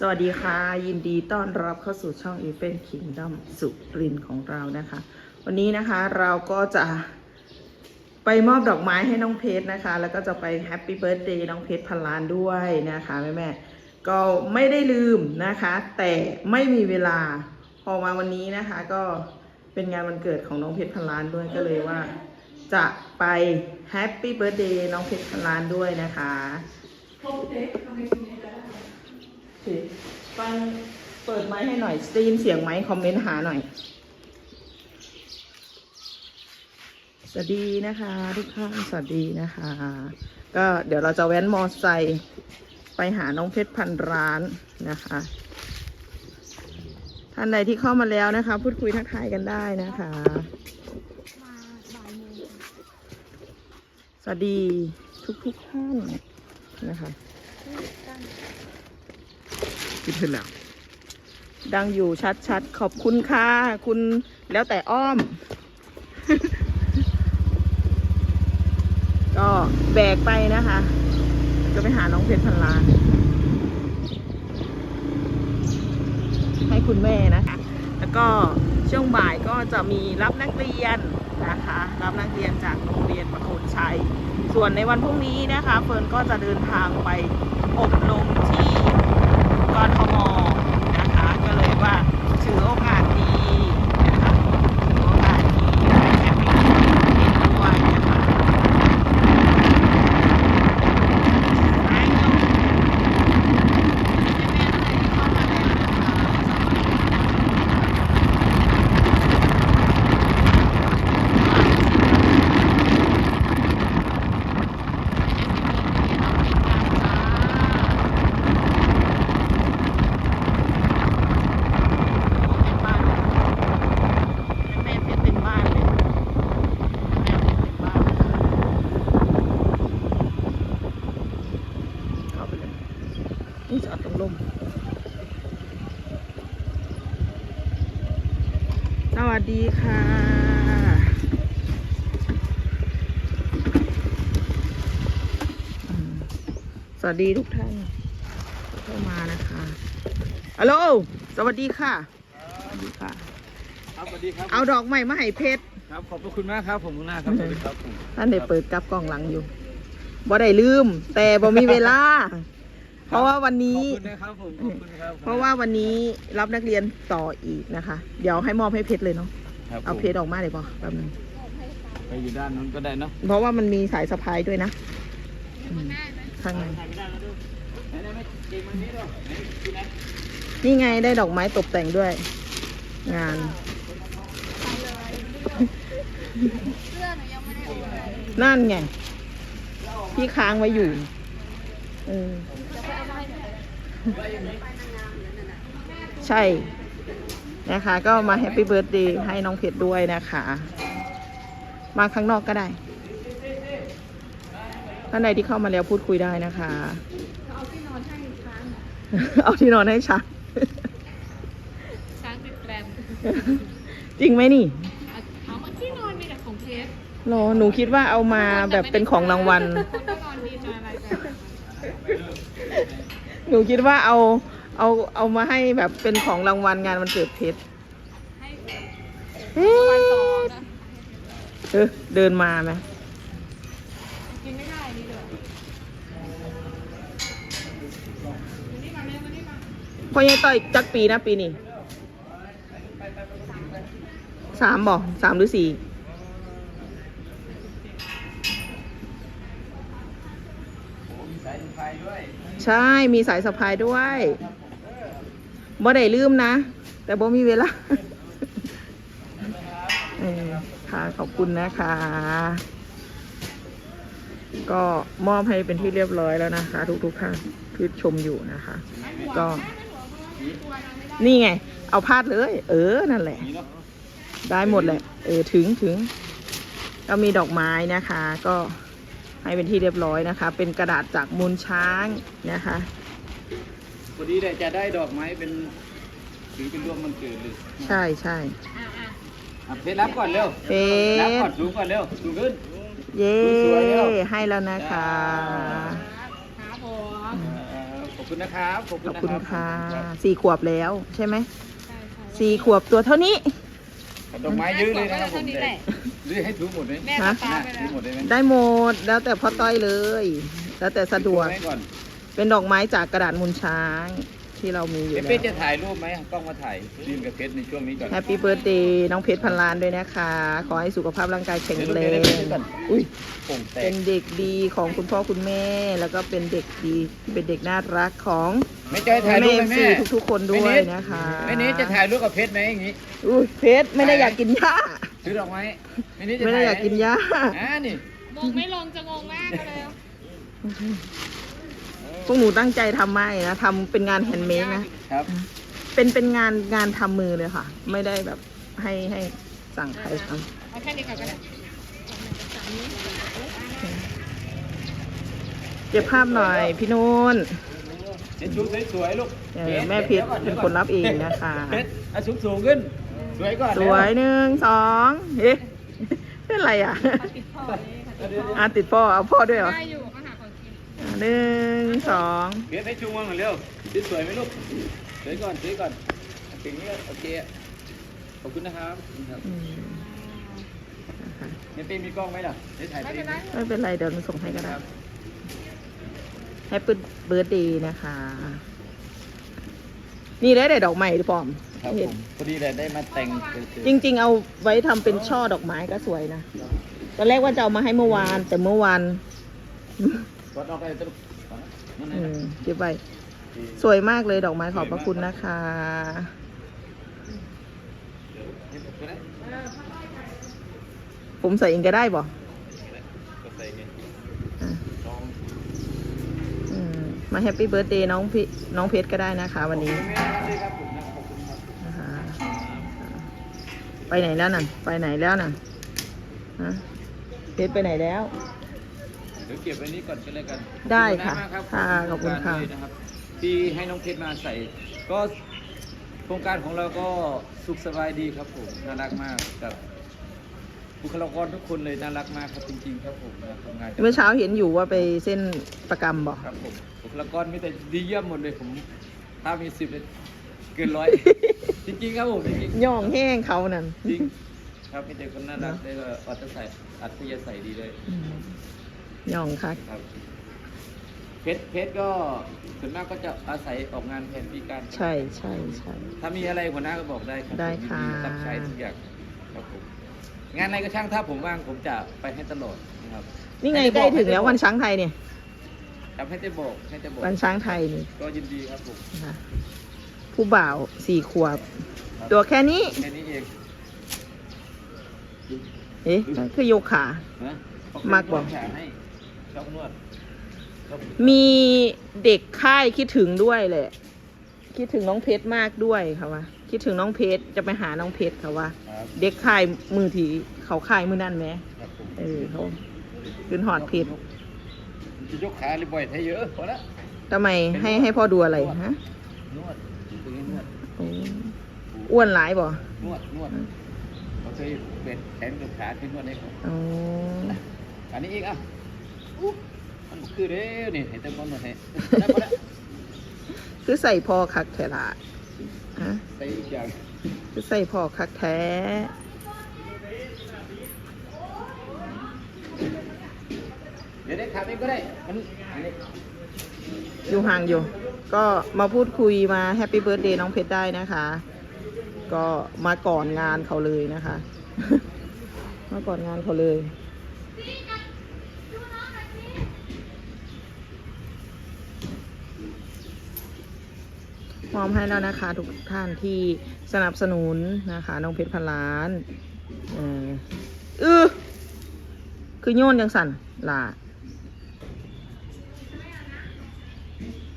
สวัสดีค่ะ ยินดีต้อนรับเข้าสู่ช่อง e v e n Kingdom สุรินของเรานะคะ วันนี้นะคะเราก็จะไปมอบดอกไม้ให้น้องเพชรนะคะ แล้วก็จะไปแฮปปี้เบิร์ a เดย์น้องเพชรพันล้านด้วยนะคะแม่แม่ก็ไม่ได้ลืมนะคะ แต่ไม่มีเวลาพอมาวันนี้นะคะก็เป็นงานวันเกิดของน้องเพชรพันล้านด้วยก็เลยว่า จะไปแฮปปี้เบิร์ a เดย์น้องเพชรพันล้านด้วยนะคะ เคฟังเปิดไมค์ให้หน่อยได้ยินเสียงไหมคอมเมนต์หาหน่อย สวัสดีนะคะ ทุกท่านสวัสดีนะคะ ก็เดี๋ยวเราจะแว้นมอไซค์ไปหาน้องเพชรพันร้านนะคะ ท่านใดที่เข้ามาแล้วนะคะ พูดคุยทักทายกันได้นะคะ สวัสดีทุกทุกท่านนะคะ คิดขึ้นแล้ว ดังอยู่ชัดๆ ขอบคุณค่ะ คุณแล้วแต่อ้อม ก็แบกไปนะคะ จะไปหาน้องเพชรพันล้าน ให้คุณแม่นะคะ แล้วก็ช่วงบ่ายก็จะมีรับนักเรียนนะคะ รับนักเรียนจากโรงเรียนประโคนชัย ส่วนในวันพรุ่งนี้นะคะ เฟิร์นก็จะเดินทางไปอบรมที่กทมนะคะ ก็เลยว่าถือโอกาสดีนะคะถือโอกาสดีแฮปปี้เด็กด้วยนะคะไอ้น้องแม่ๆให้เข้ามาแล้วนะคะ แม่เพชรเต็มบ้านเลยแม่เพชรเต็มบ้านเข้าไปเลยนี่จอดตรงร่มสวัสดีค่ะอืมสวัส ดีทุกท่านที่เข้ามานะคะฮัลโหลสวัสดีค่ะสวัสดีค่ะ ครับสวัสดีครับเอาดอกใหม่มาให้เพชรครับขอบพระคุณมากครับผมคุณหน้าครับสวัสดีครับผมท่านได้เปิดกับกล่องหลังอยู่บ่ได้ลืม แต่บ่มีเวลา เพราะว่าวันขนี้อบคุณนะครับผมขอบคุณครับเพราะว่าวันนี้รับนักเรียนต่ออีกนะคะ เดี๋ยวให้มอบให้เพชรเลยเนาะครับเอาผมเพชรออกมาเลยป่ะแป๊บนึงไปอยู่ด้านนู้นก็ได้เนาะเพราะว่ามันมีสายสะพายด้วยนะ อืม ข้างในถ่ายไม่ได้แล้วดูไหนได้ไหมเก่งมันนี้ด้วยไหนที่ไหนนี่ไงได้ดอกไม้ตกแต่งด้วย งาน นั่นไงพี่ค้างไว้อยู่เออใช่ นะคะ ก็มาแฮปปี้เบิร์ดเดย์ให้น้องเพชรด้วยนะคะ มาข้างนอกก็ได้ ท่านใดที่เข้ามาแล้วพูดคุยได้นะคะ เอาที่นอนให้ช้างเอาที่นอนให้ช้างช้างติดแกรมจริงไหมนี่เอาเอามาที่นอนมีแต่ของเพชรรอหนูคิดว่าเอามาแบบเป็นของรางวัลคนก็นอนดีจะอะไรกันหนูคิดว่าเอาเอาเอามาให้แบบเป็นของรางวัลงานวันเกิดเพชรให้เอ๊ะวันต่อนะเออเดินมาไหม พ่อใหญ่ต่อยจักปีนะปีนี้สามบอกสามหรือสี่มีสายไฟด้วยใช่มีสายสะพายด้วยบ่ได้ลืมนะ แต่บ่มีเวลาค่ะขอบคุณนะคะ ก็มอบให้เป็นที่เรียบร้อยแล้วนะคะ ทุกๆท่านที่ชมอยู่นะคะ ก็ นี่ไง เอาพาดเลย เออ นั่นแหละนี่เนาะได้หมดแหละ เออ ถึงถึง ก็มีดอกไม้นะคะ ก็ให้เป็นที่เรียบร้อยนะคะ เป็นกระดาษจากมูลช้างนะคะพอดีเลยจะได้ดอกไม้เป็นถือเป็นร่วมมันเกิดเลย ใช่ใช่อะอะอะเพชรรับก่อนเร็วเฟรับสก่อนสูงก่อนเร็วสูงขึ้น เย้สวยๆแล้วให้แล้วนะคะครับผมเอ่อขอบอบคุณนะครับขอบขคุณอบนะคุณรับค่ะรับสี่ขวบแล้วใช่ไหมใช่ใช่สี่ขวบตัวเท่านี้ดอกไม้เยอะเลยนะครับผมเท่านี้แหละหรือให้ถือหมดไหมแม่ฮะก็ตามไปถืแล้อวหมดได้ไหมได้หมดแล้วแต่พ่อต้อยเลย แล้วแต่สะดวกถือไก่อนเป็นดอกไม้จากกระดาษมูลช้าง ที่เรามีอยู่เอ๊ะแล้เป๊ะจะวถ่ายรูปไหมกล้องมาถ่ายยืนกับเพชรในช่วงนี้ก่อนแฮปปี้เบิร์ดเดย์น้องเพชรพันล้านด้วยนะคะ ขอให้สุขภาพร่างกายแข็งแรเดี๋ยวงเดี๋ยวเดี๋ยวเดี๋ยวก่อนอุ้ยโป่งแตเป็กนเด็กดีของคุณพ่อคุณแม่ แล้วก็เป็นเด็กดี เป็นเด็กน่ารักของไม่จะให้ถ่ายรูแม่ปไหมซีแม่ ทุกๆคนด้วยนะคะไม่นี้จะถ่ายรูปกับเพชรไหมอย่างงี้ อุ้ยเพชรไม่ได้อยากกินหญ้า ซื้อดอกไม้ไม่นี้จะไม่ได้ถ่ายอยากกินหญ้า อ่านี่ มองไม่ลงจะงงมากเลย พวกหนูตั้งใจทำไมานะทำเป็นงานแฮนด์เมดนะ ครับ เป็นเป็นงานงานทำมือเลยค่ะ ไม่ได้แบบให้ให้สั่งใครทเอาแค่นี้ก่อนก็ได้ำเก็บภาพหน่อยพี่นุ่นเดี๋ยวชุดสวยๆลูกเออแม่เพชรเป็นคนรับเองนะคะ เพชรเอาสูงสูงๆขึ้น สวยก่อนสวยหนึ่งสองเอ๊ะเป็นไรอะติดพ่อเลยค่ะเดี๋ยวๆอะติดพ่อเอาพ่อด้วยเหรอ ได้อยู่ หนึ่งสองเพชรให้ชูมือหน่อยเร็วชุดสวยไหมลูกสวยก่อนสวยก่อนถึงนี้โอเคขอบคุณนะครับขอบคุณครับอืมนะคะเนี่ยเป้มีกล้องไหมล่ะได้ถ่ายไม่เป้เป็นไรไม่เป็นไรเดี๋ยวหนูส่งให้ก็คได้รับแฮปปี้เบิร์ดเดย์นะคะ นี่ได้แต่ดอกไม้ดิปอมครับเห็ผนมพอดีเลยได้มาแต่งสวยๆจริง ๆ เอาไว้ทำเป็นช่อดอกไม้ก็สวยนะตอนแรกว่าจะเอามาให้เมื่อวานแต่เมื่อวาน กดออกไปตลุกนั่นอืนะมเก็บไว้สวยมากเลยดอกไม้ขอบพระคุณนะคะผมใส่เองก็ได้บ่ก็ใส่ไงอะลองอืมมาแฮปปี้เบิร์ดเดย์น้องพี่น้องเพชรก็ได้นะคะ วันนี้ขอบคุณแม่ด้วยครับผมนะขอบคุณครับนะคะไปไหนแล้วน่ะไปไหนแล้วน่ะฮะเพชรไปไหนแล้ว เดี๋ยวเก็บไว้นี้ก่อนก็แล้วกันได้ค่ะขอบณมากรับค่ะขอบคุณค่ะ โรงการเลยนะครับที่ให้น้องเพชรมาใส่ ก็โครงการของเราก็สุขสบายดีครับผมน่ารักมากกับบุคลากรทุกคนเลยน่ารักมากครับจริงๆครับผมนะทำงานกัน เมื่อเช้าเห็นอยู่ว่าไปเส้นประกรรมบอกครับผมบุคลากรมีแต่ดีเยี่ยมหมดเลยผมถ้ามีสิบเกินร้อย จริงๆครับผมจริงๆย่องแห้งเขานั่นจริง ครับมีแต่คนน่ารักได้ว่าอัตใส่อัตยาใส่ดีเลย อืม ย่องค่ะครับเพชรเพชรก็ส่วนมากก็จะอาศัยออกงานแทนพี่การใช่ใช่ใช่ ถ้ามีอะไรหัวหน้าก็บอกได้ครับได้ผมยินค่ะรับใช้ทุกอย่างครับผมงานอะไรก็ช่างถ้าผมว่างผมจะไปให้ตลอดนะครับนี่ไงใกล้ถึงแล้ววันช้างไทยเนี่ยทำให้จะบอกให้จะบอกวันช้างไทยนี่ก็ยินดีครับผมนะคะผู้บ่าวสี่ขวบตัวแค่นี้ แค่นี้เองเอ๊ะคือโยคะนะมากบอกขแขนให้ มีเด็กค่ายคิดถึงด้วยแหละคิดถึงน้องเพชรมากด้วยค่ะว่าคิดถึงน้องเพชรจะไปหาน้องเพชรค่ะว่าครับเด็กค่ายมือถีเขาค่ายมือนั่นไหมครับผมเออเขาขึ้นหอดเพชรจะยกขาเลยบ่อยให้เยอะพอละทำไมให้ให้พ่อดูอะไรฮะนวดตรงนี้นวดโอ้อ้วนหลายบ่นวดนวดเราเคยเป็ดแขนกับขาที่นวดให้เขาอ๋ออันนี้อีกอะ อุ๊บมันบ่คือเด้อนี่ให้เต็มบอลหน่อยให้ได้ปะละคือใส่พ่อคักแท้ละฮะใส่อีกอย่างคือใส่พ่อคักแท้เดี๋ยวได้ขาเองก็ได้มันอันนี้อยู่ห่างอยู่ ก็มาพูดคุยมาแฮปปี้เบิร์ดเดย์น้องเพชรได้นะคะ ก็มาก่อนงานเขาเลยนะคะ มาก่อนงานเขาเลย มอบให้แล้วนะคะทุกท่านที่สนับสนุนนะคะน้องเพชรพันล้านเออเออคือโยนยังสั่นล่ะ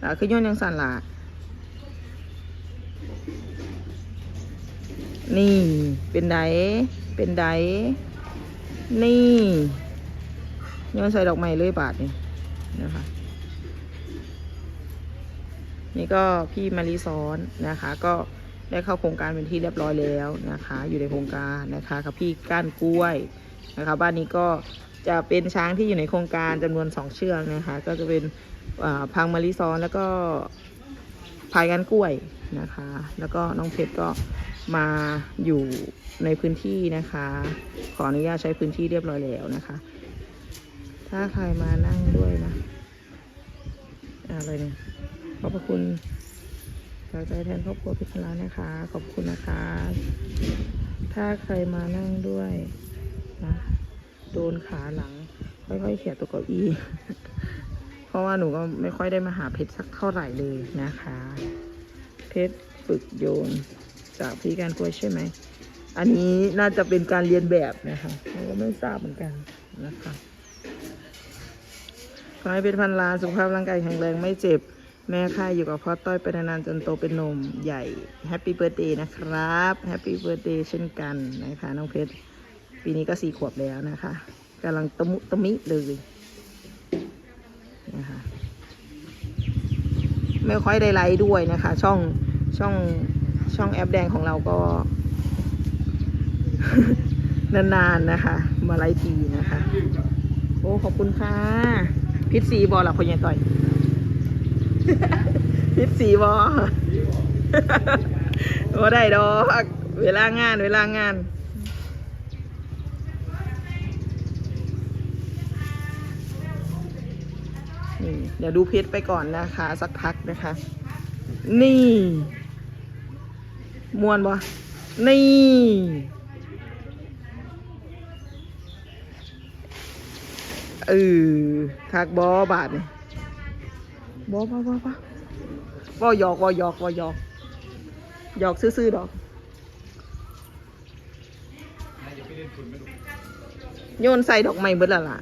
ล่ะคือโยนยังสั่นล่ะนี่เป็นไดเป็นไดนี่โยนใส่ดอกไม้เลยบาทนี่นะคะ นี่ก็พี่มารีซ้อนนะคะ ก็ได้เข้าโครงการเป็นที่เรียบร้อยแล้วนะคะ อยู่ในโครงการนะคะกับพี่ก้านกล้วยนะคะบ้านนี้ก็จะเป็นช้างที่อยู่ในโครงการจำนวนสองเชือกนะคะ ก็จะเป็นอ่าพังมะลิซ้อนแล้วก็พายกันกล้วยนะคะ แล้วก็น้องเพชรก็มาอยู่ในพื้นที่นะคะ ขออนุญาตใช้พื้นที่เรียบร้อยแล้วนะคะ ถ้าใครมานั่งด้วยนะอะไรเนี่ย ขอบพระคุณจากใจแทนครอบครัวพิพลานะคะ ขอบคุณนะคะ ถ้าใครมานั่งด้วยนะโดนขาหลัง ค่อยๆเขี่ยตัวเก้าอี้เพราะว่าหนูก็ไม่ค่อยได้มาหาเพชรสักเท่าไหร่เลยนะคะ เพชรฝึกโยนจากพี่การกล้วยใช่ไหม อันนี้น่าจะเป็นการเรียนแบบนะคะเราก็ไม่ทราบเหมือนกันนะคะขอให้เป็นพันลานสุขภาพร่างกายแข็งแรงไม่เจ็บ แม่ค่ายอยู่กับพ่อต้อยไปนานๆจนโตเป็นหนุ่มใหญ่แฮปปี้เบิร์ดเดย์นะครับแฮปปี้เบิร์ดเดย์เช่นกันนะคะน้องเพชรปีนี้ก็สี่ขวบแล้วนะคะกำลังตะมุตะมิเลยนะคะไม่ค่อยได้ไลฟ์ด้วยนะคะ ช่องช่องช่องแอปแดงของเราก็ นานๆนะคะ มาไลฟ์ทีนะคะ โอ้ขอบคุณค่ะพิษสีบอลหลับคนยังต่อย พิษสีบอโอ้ได้ดอกเวลางาน เวลางานนี่เดี๋ยวดูเพชรไปก่อนนะคะ สักพักนะคะ นี่มวนบ่นี่ เออทักบอบาทนี่ บอบอบอบอบอหยอกบอหยอกบอหยอกหยอกซื่อๆดอกโยนใส่ดอกไม้เบิดและล่ะ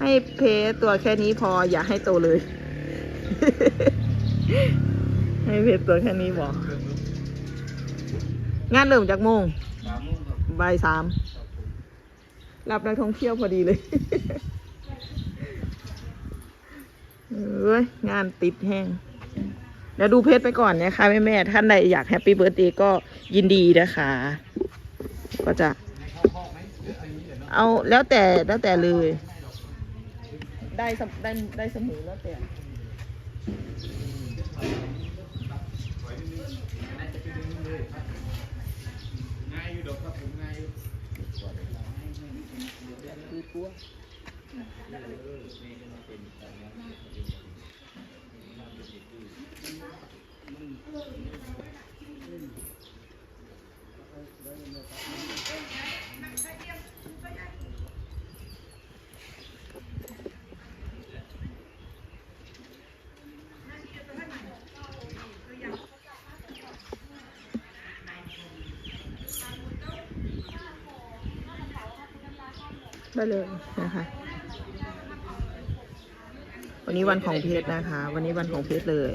ให้เพตัวแค่นี้พออย่าให้โตเลย ให้เพตัวแค่นี้บอกงานเริ่มจากโมงสามโมงครับบ่ายสามรับนักท่องเที่ยวพอดีเลย เอ้ยงานติดแห้งเดี๋ยวดูเพจไปก่อนนะคะแม่แม่ท่านใดอยากแฮปปี้เบิร์ดเดย์ก็ยินดีนะคะ ก็จะ เอาแล้วแต่แล้วแต่เลย ได้สได้ได้เสมอแล้วแต่ง่ายอยู่ดอกครับผมง่ายอยู่คือกลัว ได้เลยนะคะ วันนี้วันของเพชรนะคะ วันนี้วันของเพชรเลย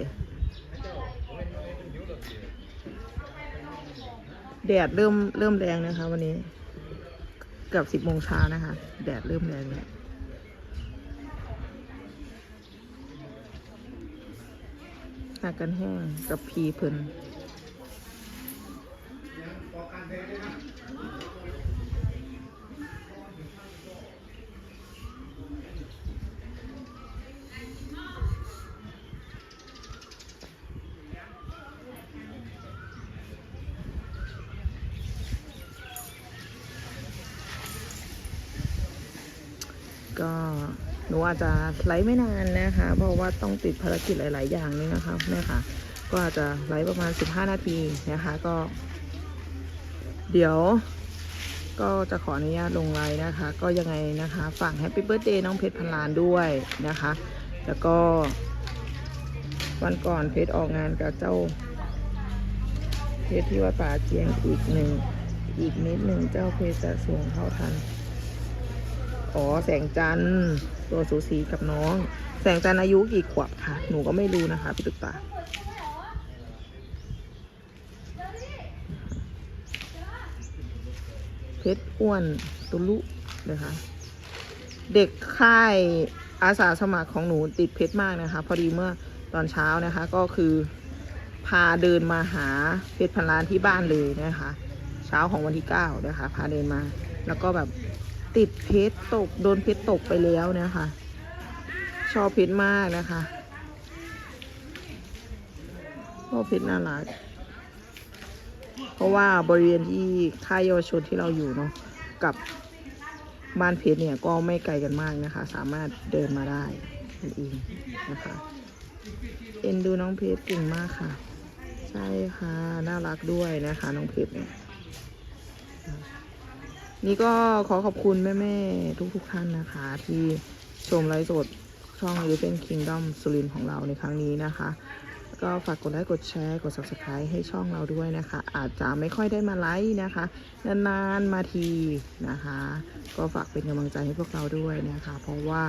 แดดเริ่มเริ่มแรงนะคะ วันนี้ เกือบสิบโมงเช้านะคะ แดดเริ่มแรงแล้วหากันแห้งกับพีเพิ่น ก็หนู อาจจะไลฟ์ไม่นานนะคะ เพราะว่าต้องติดภารกิจหลาย ๆ อย่างนี่นะคะแม่ค่ะก็อาจจะไลฟ์ประมาณ 15 นาทีนะคะ ก็ เดี๋ยว ก็จะขออนุญาตลงไลน์นะคะ ก็ยังไงนะคะฝากแฮปปี้เบิร์ a เดย์น้องเพชรพันล้านด้วยนะคะ แล้วก็วันก่อนเพชรออกงานกับเจ้า เพชรที่วัดป่าเจียงอีกหนึ่งอีกนิดหนึ่งเจ้าเพชรจะสูงเท่าทัน อ๋อ แสงจันทร์ ตัวสูสีกับน้อง แสงจันอายุกี่ขวบคะหนูก็ไม่รู้นะคะพี่ตุ๊กตาเพชรอ้วนตุลุนะคะ เด็กค่ายอาสาสมัครของหนูติดเพชรมากนะคะ พอดีเมื่อตอนเช้านะคะ ก็คือพาเดินมาหาเพชรพันล้านที่บ้านเลยนะคะ เช้าของวันที่เก้านะคะ พาเดินมา แล้วก็แบบ ติดเพชรตกโดนเพชรตกไปแล้วเนะคะชอบเพชรมากนะคะชอบเพชรน่ารักเพราะว่าบริเวณที่ค่ายเยาวชนที่เราอยู่เนาะกับบ้านเพชรเนี่ยก็ไม่ไกลกันมากนะคะ สามารถเดินมาได้นั่นเองนะคะเอ็นดูน้องเพชรเก่งมากค่ะ ใช่ค่ะ น่ารักด้วยนะคะ น้องเพชรเนี่ย นี่ก็ขอขอบคุณแม่ๆทุกๆท่านนะคะ ที่ชมไลฟ์สดช่อง e l e p h a n t Kingdom สุรินของเราในครั้งนี้นะคะ ก็ฝากกดไลค์กดแชร์กด subscribe ให้ช่องเราด้วยนะคะ อาจจะไม่ค่อยได้มาไลฟ์นะคะ นานๆมาทีนะคะ ก็ฝากเป็นกำลังใจให้พวกเราด้วยนะคะ เพราะว่า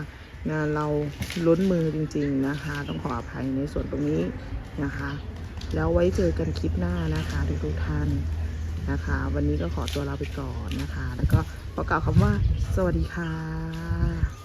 งานเราล้นมือจริง ๆนะคะ ต้องขออภัยในส่วนตรงนี้นะคะ แล้วไว้เจอกันคลิปหน้านะคะทุกๆท่าน นะคะ วันนี้ก็ขอตัวลาไปก่อนนะคะ แล้วก็ประกาศคำว่า สวัสดีค่ะ